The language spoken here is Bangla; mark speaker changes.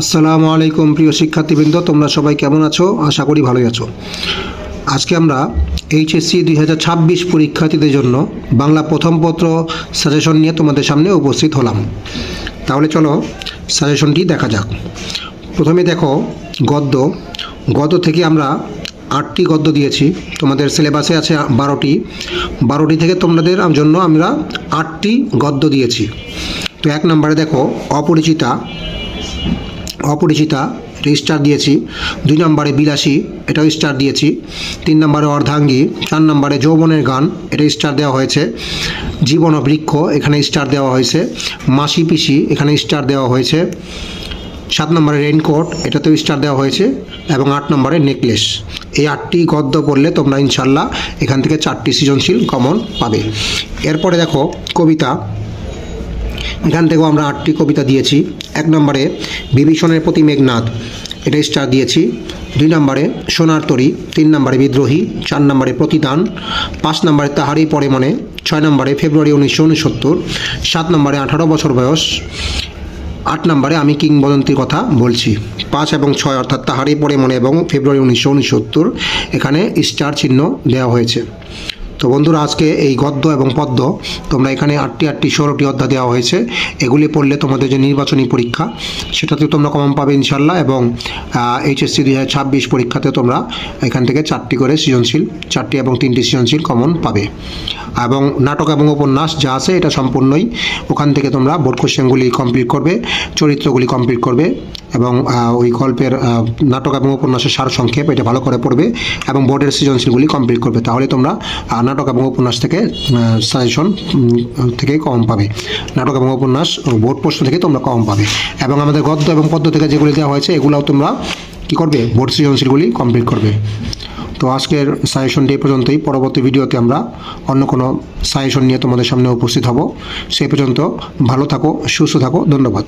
Speaker 1: আসসালামু আলাইকুম প্রিয় শিক্ষার্থীবৃন্দ, তোমরা সবাই কেমন আছো? আশা করি ভালোই আছো। আজকে আমরা এইচএসসি দুই হাজার ছাব্বিশ পরীক্ষার্থীদের জন্য বাংলা প্রথম পত্র সাজেশন নিয়ে তোমাদের সামনে উপস্থিত হলাম। তাহলে চলো সাজেশনটি দেখা যাক। প্রথমে দেখো গদ্য। গদ্য থেকে আমরা আটটি গদ্য দিয়েছি। তোমাদের সিলেবাসে আছে বারোটি। বারোটি থেকে তোমাদের জন্য আমরা আটটি গদ্য দিয়েছি। তো এক নম্বরে দেখো, অপরিচিতা। অপরিচিতা, এটা স্টার দিয়েছি। দুই নম্বরে বিলাসী, এটাও স্টার দিয়েছি। তিন নম্বরে অর্ধাঙ্গী, চার নম্বরে যৌবনের গান, এটা স্টার দেওয়া হয়েছে। জীবন ও বৃক্ষ, এখানে স্টার দেওয়া হয়েছে। মাসি পিসি, এখানে স্টার দেওয়া হয়েছে। সাত নম্বরে রেনকোট এটাতেও স্টার দেওয়া হয়েছে। এবং আট নম্বরে নেকলেস এই আটটি গদ্য পড়লে তোমরা ইনশাল্লাহ এখান থেকে চারটি সৃজনশীল কমন পাবে। এরপরে দেখো, কবিতা। এখান থেকেও আমরা আটটি কবিতা দিয়েছি। এক নম্বরে, বিভীষণের প্রতি মেঘনাদ। এটা স্টার দিয়েছি। দুই নম্বরে, সোনার তরী। তিন নম্বরে, বিদ্রোহী। চার নম্বরে, প্রতিদান। পাঁচ নম্বরে, তাহারই পরে মনে। ছয় নম্বরে, ফেব্রুয়ারি উনিশশো উনসত্তর। সাত নম্বরে, আঠারো বছর বয়স। আট নম্বরে, আমি কিংবদন্তির কথা বলছি। পাঁচ এবং ছয় অর্থাৎ তাহারই পরে মনে এবং ফেব্রুয়ারি উনিশশো উনসত্তর। এখানে স্টার চিহ্ন দেওয়া হয়েছে। তো বন্ধুরা, আজকে এই গদ্য এবং পদ্য তোমরা এখানে আটটি আটটি ষোলোটি অধ্যায় দেওয়া হয়েছে। এগুলি পড়লে তোমাদের যে নির্বাচনী পরীক্ষা, সেটাতে তোমরা কমন পাবে ইনশাল্লাহ এবং এইচএসসি দুই হাজার ছাব্বিশ পরীক্ষাতে তোমরা এখান থেকে চারটি করে সৃজনশীল, চারটি এবং তিনটি সৃজনশীল কমন পাবে। এবং নাটক এবং উপন্যাস যা আছে এটা সম্পূর্ণই ওখান থেকে তোমরা বোর্ড কোশ্চেনগুলি কমপ্লিট করবে, চরিত্রগুলি কমপ্লিট করবে এবং ওই গল্পের নাটক এবং উপন্যাসের সার সংক্ষেপ এটা ভালো করে পড়বে এবং বোর্ডের সৃজনশীলগুলি কমপ্লিট করবে। তাহলে তোমরা নাটক এবং উপন্যাস থেকে সাজেশন থেকে কম পাবে। নাটক এবং উপন্যাস বোর্ড প্রশ্ন থেকে তোমরা কম পাবে। এবং আমাদের গদ্য এবং পদ্য থেকে যেগুলি দেওয়া হয়েছে, এগুলোও তোমরা কী করবে? বোর্ড সৃজনশীলগুলি কমপ্লিট করবে। তো আজকের সাজেশনটি এই পর্যন্তই। পরবর্তী ভিডিওতে আমরা অন্য কোনো সাজেশন নিয়ে তোমাদের সামনে উপস্থিত হব। সেই পর্যন্ত ভালো থাকো, সুস্থ থাকো। ধন্যবাদ।